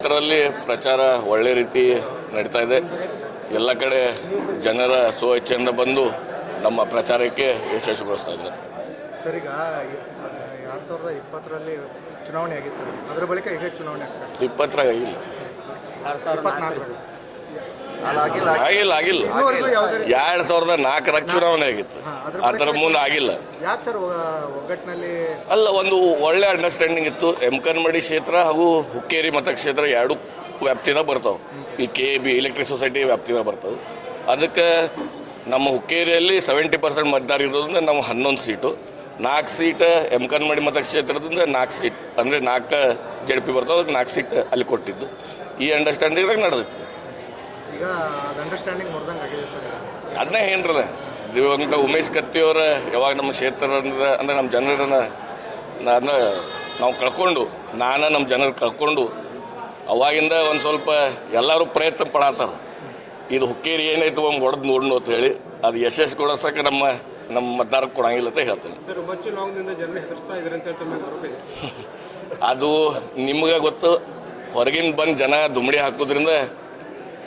ಕ್ಷೇತ್ರದಲ್ಲಿ ಪ್ರಚಾರ ಒಳ್ಳೆ ರೀತಿ ನಡೀತಾ ಇದೆ. ಎಲ್ಲ ಕಡೆ ಜನರ ಸ್ವಚ್ಛೆಯಿಂದ ಬಂದು ನಮ್ಮ ಪ್ರಚಾರಕ್ಕೆ ಯಶಸ್ವಿಗೊಳಿಸ್ತಾ ಇದ್ದಾರೆ. ಸರ್ ಈಗ ಎರಡು ಸಾವಿರದ ಇಪ್ಪತ್ತರಲ್ಲಿ ಚುನಾವಣೆ ಆಗಿತ್ತು ಅದರ ಬಳಿಕ ಈಗ ಚುನಾವಣೆ ಇಪ್ಪತ್ತರಾಗ ಆಗಿಲ್ಲ ಆಗಿಲ್ಲ ಆಗಿಲ್ಲ. ಎರಡ್ ಸಾವಿರದ ನಾಲ್ಕರಾಗ ಚುನಾವಣೆ ಆಗಿತ್ತು. ಅದ್ರ ಮುಂದೆ ಆಗಿಲ್ಲ. ಅಲ್ಲ ಒಂದು ಒಳ್ಳೆ ಅಂಡರ್ಸ್ಟ್ಯಾಂಡಿಂಗ್ ಇತ್ತು. ಎಮ್ಕನ್ಮಡಿ ಕ್ಷೇತ್ರ ಹಾಗೂ ಹುಕ್ಕೇರಿ ಮತಕ್ಷೇತ್ರ ಎರಡು ವ್ಯಾಪ್ತಿದಾಗ ಬರ್ತಾವೆ. ಈ ಕೆ ಬಿ ಎಲೆಕ್ಟ್ರಿಕ್ ಸೊಸೈಟಿ ವ್ಯಾಪ್ತಿದಾಗ ಬರ್ತಾವೆ. ಅದಕ್ಕೆ ನಮ್ಮ ಹುಕ್ಕೇರಿಯಲ್ಲಿ ಸೆವೆಂಟಿ ಪರ್ಸೆಂಟ್ ಮತದಾರ ಇರೋದ್ರಿಂದ ನಾವು ಹನ್ನೊಂದು ಸೀಟು. ನಾಲ್ಕು ಸೀಟ್ ಎಮ್ಕನ್ಮಡಿ ಮತಕ್ಷೇತ್ರದಿಂದ ನಾಲ್ಕು ಸೀಟ್. ಅಂದರೆ ನಾಲ್ಕು ಜಡ್ ಪಿ ಬರ್ತಾವೆ ಅದಕ್ಕೆ ನಾಲ್ಕು ಸೀಟ್ ಅಲ್ಲಿ ಕೊಟ್ಟಿದ್ದು. ಈ ಅಂಡರ್ಸ್ಟ್ಯಾಂಡಿಂಗ್ದಾಗ ನಡೆದೈತಿ ಈಗ ಅಂಡರ್ಸ್ಟ್ಯಾಂಡಿಂಗ್ ಮುರಿದಂಗೆ ಆಗಿದೆ ಸರ್. ಅದನ್ನೇ ಏನ್ರಲ್ಲ ದಿವಂಗತ ಉಮೇಶ್ ಕತ್ತಿಯವ್ರ ಯಾವಾಗ ನಮ್ಮ ಕ್ಷೇತ್ರ ಅಂದ್ರೆ ನಮ್ಮ ಜನರನ್ನ ನಾನು ನಾವು ಕಳ್ಕೊಂಡು ನಾನು ನಮ್ಮ ಜನರು ಕಳ್ಕೊಂಡು ಅವಾಗಿಂದ ಒಂದು ಸ್ವಲ್ಪ ಎಲ್ಲರೂ ಪ್ರಯತ್ನ ಪಡತ್ತಾರ ಇದು ಹುಕ್ಕೇರಿ ಏನೈತು ಒಂದು ಹೊಡೆದು ನೋಡ್ನು ಅಂತ ಹೇಳಿ ಅದು ಯಶಸ್ಸು ಕೊಡೋಸಕ್ಕೆ ನಮ್ಮ ನಮ್ಮ ಮತದಾರಕ್ಕೆ ಕೊಡಂಗಿಲ್ಲ ಅಂತ ಹೇಳ್ತೇನೆ. ಅದು ನಿಮಗೆ ಗೊತ್ತು ಹೊರಗಿಂದ ಬಂದು ಜನ ದುಮಡಿ ಹಾಕೋದ್ರಿಂದ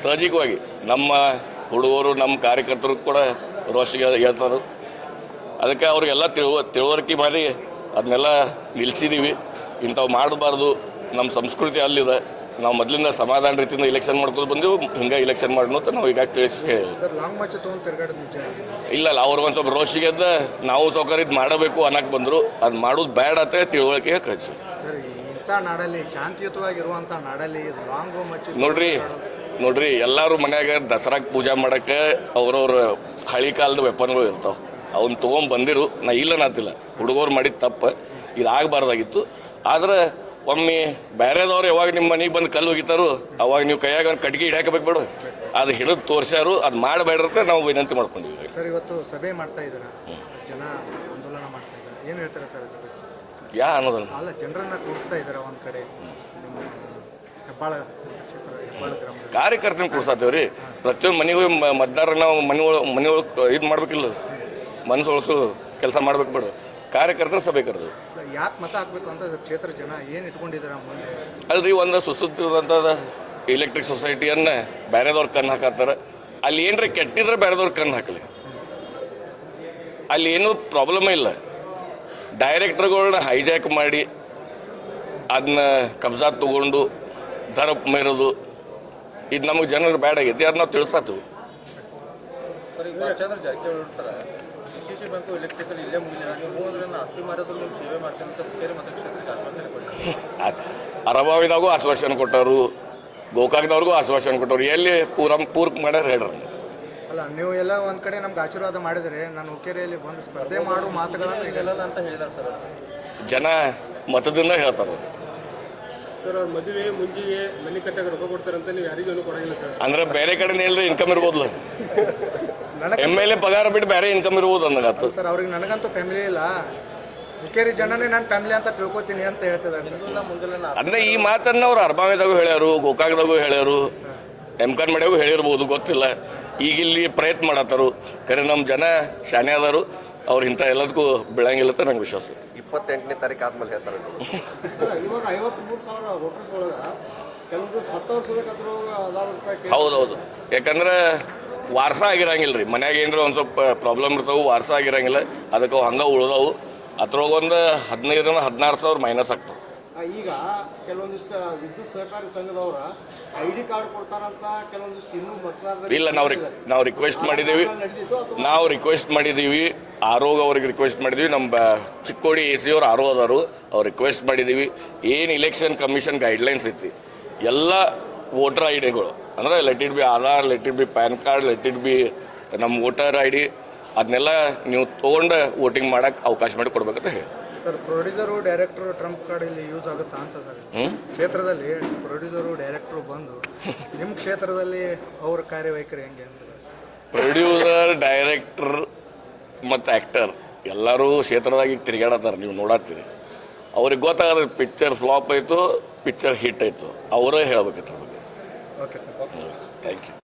ಸಹಜಿಕವಾಗಿ ನಮ್ಮ ಹುಡುಗರು ನಮ್ಮ ಕಾರ್ಯಕರ್ತರು ಕೂಡ ರೋಷಿಗೆ ಹೇಳ್ತಾರೆ. ಅದಕ್ಕೆ ಅವ್ರಿಗೆಲ್ಲ ತಿಳುವ ತಿಳುವಳಿಕೆ ಮಾಡಿ ಅದನ್ನೆಲ್ಲ ನಿಲ್ಲಿಸಿದ್ದೀವಿ ಇಂಥವು ಮಾಡಬಾರ್ದು. ನಮ್ಮ ಸಂಸ್ಕೃತಿ ಅಲ್ಲಿದೆ. ನಾವು ಮೊದಲಿಂದ ಸಮಾಧಾನ ರೀತಿಯಿಂದ ಇಲೆಕ್ಷನ್ ಮಾಡ್ಕೊಂಡು ಬಂದೆವು. ಹಿಂಗೆ ಇಲೆಕ್ಷನ್ ಮಾಡೋಣ ಅಂತ ನಾವು ಈಗ ತಿಳಿಸಿ ತಿರ್ಗಾಡೋದು ಇಲ್ಲ ಇಲ್ಲ. ಅವ್ರಿಗೆ ಒಂದು ಸ್ವಲ್ಪ ರೋಷಿಗೆ ಎದ್ದ ನಾವು ಸೌಕರ್ಯ ಇದು ಮಾಡಬೇಕು ಅನ್ನಕ್ಕೆ ಬಂದರು. ಅದು ಮಾಡೋದು ಬೇಡ ಅಂತ ತಿಳುವಳಿಕೆ ಕಳಿಸಿ ನಾಡಲ್ಲಿ ಶಾಂತಿಯುತವಾಗಿರುವಂಥ ನಾಡಲ್ಲಿ ನೋಡ್ರಿ ನೋಡ್ರಿ ಎಲ್ಲರೂ ಮನ್ಯಾಗ ದಸರಾಕ್ ಪೂಜೆ ಮಾಡಕ್ಕೆ ಅವ್ರವ್ರ ಹಳಿ ಕಾಲದ ವೆಪನ್ಗಳು ಇರ್ತಾವ. ಅವ್ನು ತೊಗೊಂಡು ಬಂದಿರು ನಾ ಇಲ್ಲ ನಾತಿಲ್ಲ ಹುಡುಗರು ಮಾಡಿದ ತಪ್ಪ. ಇದು ಆಗಬಾರ್ದಾಗಿತ್ತು. ಆದ್ರೆ ಒಮ್ಮೆ ಬೇರೆದವ್ರು ಯಾವಾಗ ನಿಮ್ಮ ಮನೆಗೆ ಬಂದು ಕಲ್ಲು ಹೋಗಿತಾರೋ ಅವಾಗ ನೀವು ಕೈಯಾಗ ಒಂದು ಕಟ್ಗೆ ಹಿಡ್ಯಾಕಬೇಕು ಬೇಡ. ಅದು ಹಿಡಿದು ತೋರ್ಸ್ಯಾರು ಅದು ಮಾಡಬೇಡ್ರಂತ ನಾವು ವಿನಂತಿ ಮಾಡ್ಕೊಂಡಿದ್ವಿ ಸರ್ ಇವತ್ತು ಸಭೆ ಮಾಡ್ತಾ ಇದ್ದೀರಾ? ಜನ ಆಂದೋಲನ ಮಾಡ್ತಾ ಇದ್ದಾರೆ. ಏನು ಹೇಳ್ತಾರೆ ಸರ್ ಯಾ ಅನ್ನೋದಲ್ಲ ಅಲ್ಲ ಜನರನ್ನ ಇದ್ದಾರೆ ಒಂದು ಕಡೆ? ಕಾರ್ಯಕರ್ತನ ಕೂಡ್ಸಾತೇವೆ ರೀ ಪ್ರತಿಯೊಂದು ಮನೆಗೂ ಮತದಾರ ನಾವು ಮನೆ ಮನೆ ಇದು ಮಾಡ್ಬೇಕಿಲ್ಲ. ಮನಸ್ಸು ಒಳಸು ಕೆಲಸ ಮಾಡ್ಬೇಕು ಬಿಡು. ಕಾರ್ಯಕರ್ತನ ಸಭೆ ಕರೆದು ಯಾಕೆ ಮತ ಹಾಕ್ಬೇಕು ಅಂತ ಕ್ಷೇತ್ರ ಜನ ಏನು ಇಟ್ಕೊಂಡಿದ್ದಾರೆ ಅಲ್ರಿ ಒಂದು ಸುಸುತ್ತಿರುವಂಥದ್ದು ಎಲೆಕ್ಟ್ರಿಕ್ ಸೊಸೈಟಿಯನ್ನ ಬೇರೆದವ್ರ ಕಣ್ಣು ಹಾಕತ್ತಾರ. ಅಲ್ಲಿ ಏನ್ರಿ ಕೆಟ್ಟಿದ್ರೆ ಬೇರೆದವ್ರ ಕಣ್ಣು ಹಾಕಲಿ. ಅಲ್ಲಿ ಏನೂ ಪ್ರಾಬ್ಲಮ್ ಇಲ್ಲ. ಡೈರೆಕ್ಟರ್ಗಳನ್ನ ಹೈಜಾಕ್ ಮಾಡಿ ಅದನ್ನ ಕಬ್ಜಾ ತಗೊಂಡು ದರ ಮೇರೋದು ಇದು ನಮಗೆ ಜನರು ಬ್ಯಾಡ್ ಆಗೈತಿ ಅದನ್ನ ನಾವು ತಿಳಿಸತ್ತೀವಿ ಅರಬಾವಿದಾಗೂ ಆಶ್ವಾಸನೆ ಕೊಟ್ಟರು ಗೋಕಾಕ್ದವ್ರಿಗೂ ಆಶ್ವಾಸನೆ ಕೊಟ್ಟರು. ಎಲ್ಲಿ ಪೂರ ಪೂರ್ಕ್ ಮಾಡ್ಯಾರ ಹೇಳ್ರಿ. ಅಲ್ಲ ನೀವು ಎಲ್ಲ ಒಂದು ಕಡೆ ನಮ್ಗೆ ಆಶೀರ್ವಾದ ಮಾಡಿದರೆ ನಾನು ಹುಕ್ಕೇರಿಯಲ್ಲಿ ಬಂದು ಸ್ಪರ್ಧೆ ಮಾಡು ಮಾತುಗಳನ್ನು ಅಂತ ಹೇಳಿದಾರೆ ಸರ್ ಜನ ಮತದಿಂದ ಹೇಳ್ತಾರೆ. ಅಂದ್ರೆ ಬೇರೆ ಕಡೆ ಹೇಳ್ರಿ ಇನ್ಕಮ್ ಇರ್ಬೋದಲ್ಲ. ನನಗೆ ಎಂ ಎಲ್ ಎ ಪಗಾರ ಬಿಟ್ಟು ಬೇರೆ ಇನ್ಕಮ್ ಇರ್ಬೋದು ಅಂದಾಗತ್ತು ಸರ್ ಅವ್ರಿಗೆ ನನಗಂತೂ ಫ್ಯಾಮಿಲಿ ಇಲ್ಲ. ಹುಕ್ಕೇರಿ ಜನನೇ ನನ್ನ ಫ್ಯಾಮಿಲಿ ಅಂತ ತಿಳ್ಕೊತೀನಿ ಅಂತ ಹೇಳ್ತಿದ್ದಾರೆ ಅಂದ್ರೆ ಈ ಮಾತನ್ನ ಅವ್ರು ಅರ್ಬಾವಿದಾಗೂ ಹೇಳ್ಯಾರು ಗೋಕಾಕ್ದಾಗೂ ಹೇಳ್ಯಾರು ಎಮ್ಕಾನ್ ಮಾಡ್ಯಾಗೂ ಹೇಳಿರ್ಬೋದು ಗೊತ್ತಿಲ್ಲ. ಈಗ ಇಲ್ಲಿ ಪ್ರಯತ್ನ ಮಾಡತ್ತಾರು. ಕರೆ ನಮ್ಮ ಜನ ಶಾನೆ ಅದಾರು ಅವ್ರು ಇಂಥ ಎಲ್ಲದಕ್ಕೂ ಬೆಳಂಗಿಲ್ಲ ಅಂತ ನಂಗೆ ವಿಶ್ವಾಸ ಐತಿ ಇಪ್ಪತ್ತೆಂಟನೇ ತಾರೀಕು ಆದ್ಮೇಲೆ ಹೇಳ್ತಾರೆ ಇವಾಗ ಐವತ್ಮೂರು ಸಾವಿರ ವೋಟರ್ಸ್ ಒಳಗೆ ಕೆಲವೊಂದು ಸತ್ತು ವರ್ಷದ ಹೌದೌದು ಯಾಕಂದ್ರೆ ವಾರಸ ಆಗಿರಂಗಿಲ್ಲ ರೀ ಮನ್ಯಾಗ ಏನಾರ ಒಂದು ಸ್ವಲ್ಪ ಪ್ರಾಬ್ಲಮ್ ಇರ್ತಾವೆ ವಾರಸ ಆಗಿರಂಗಿಲ್ಲ ಅದಕ್ಕೆ ಅವು ಹಂಗೆ ಉಳ್ದಾವು ಅದ್ರೊಳಗೆ ಒಂದು ಹದಿನೈದರಿಂದ ಹದಿನಾರು ಸಾವಿರ ಮೈನಸ್ ಆಗ್ತವೆ ಈಗ ಕೆಲವೊಂದಿಷ್ಟು ವಿದ್ಯುತ್ ಸಹಕಾರಿ ಸಂಘದವರ ಐ ಡಿ ಕಾರ್ಡ್ ಕೊಡ್ತಾರಂತ ಕೆಲವೊಂದಿಷ್ಟು ಇನ್ನೂ ಇಲ್ಲ ನಾವು ರಿಕ್ ನಾವು ರಿಕ್ವೆಸ್ಟ್ ಮಾಡಿದ್ದೀವಿ ನಾವು ರಿಕ್ವೆಸ್ಟ್ ಮಾಡಿದ್ದೀವಿ ಆರೋಗ ಅವ್ರಿಗೆ ರಿಕ್ವೆಸ್ಟ್ ಮಾಡಿದ್ವಿ. ನಮ್ಮ ಚಿಕ್ಕೋಡಿ ಎ ಸಿ ಅವ್ರು ಆರೋ ಅದಾರು ಅವ್ರು ರಿಕ್ವೆಸ್ಟ್ ಮಾಡಿದ್ದೀವಿ ಏನು ಇಲೆಕ್ಷನ್ ಕಮಿಷನ್ ಗೈಡ್ಲೈನ್ಸ್ ಐತಿ. ಎಲ್ಲ ವೋಟರ್ ಐ ಡಿಗಳು ಅಂದರೆ let it be Aadhaar let it be PAN card let it be ನಮ್ಮ ವೋಟರ್ ಐ ಡಿ ಅದನ್ನೆಲ್ಲ ನೀವು ತೊಗೊಂಡು ವೋಟಿಂಗ್ ಮಾಡೋಕ್ಕೆ ಅವಕಾಶ ಮಾಡಿ ಕೊಡ್ಬೇಕಂತ ಹೇಳಿ. Sir producer director trump card ಇಲ್ಲಿ ಯೂಸ್ ಆಗುತ್ತಾ ಅಂತ ಸರ್. ಕ್ಷೇತ್ರದಲ್ಲಿ ಪ್ರೊಡ್ಯೂಸರು ಡೈರೆಕ್ಟರ್ ಬಂದು ನಿಮ್ಮ ಕ್ಷೇತ್ರದಲ್ಲಿ ಅವ್ರ ಕಾರ್ಯವೈಖರಿ ಹೆಂಗೆ ಅಂತ. ಪ್ರೊಡ್ಯೂಸರ್ ಡೈರೆಕ್ಟರ್ ಮತ್ತು ಆ್ಯಕ್ಟರ್ ಎಲ್ಲರೂ ಕ್ಷೇತ್ರದಾಗ ಈಗ ತಿರುಗಾಡತ್ತಾರ ನೀವು ನೋಡತ್ತೀರಿ. ಅವ್ರಿಗೆ ಗೊತ್ತಾಗದ ಪಿಕ್ಚರ್ ಫ್ಲಾಪ್ ಆಯಿತು ಪಿಕ್ಚರ್ ಹಿಟ್ ಆಯಿತು. ಅವರೇ ಹೇಳ್ಬೇಕಿತ್ತು ಬಗ್ಗೆ. Okay sir thank you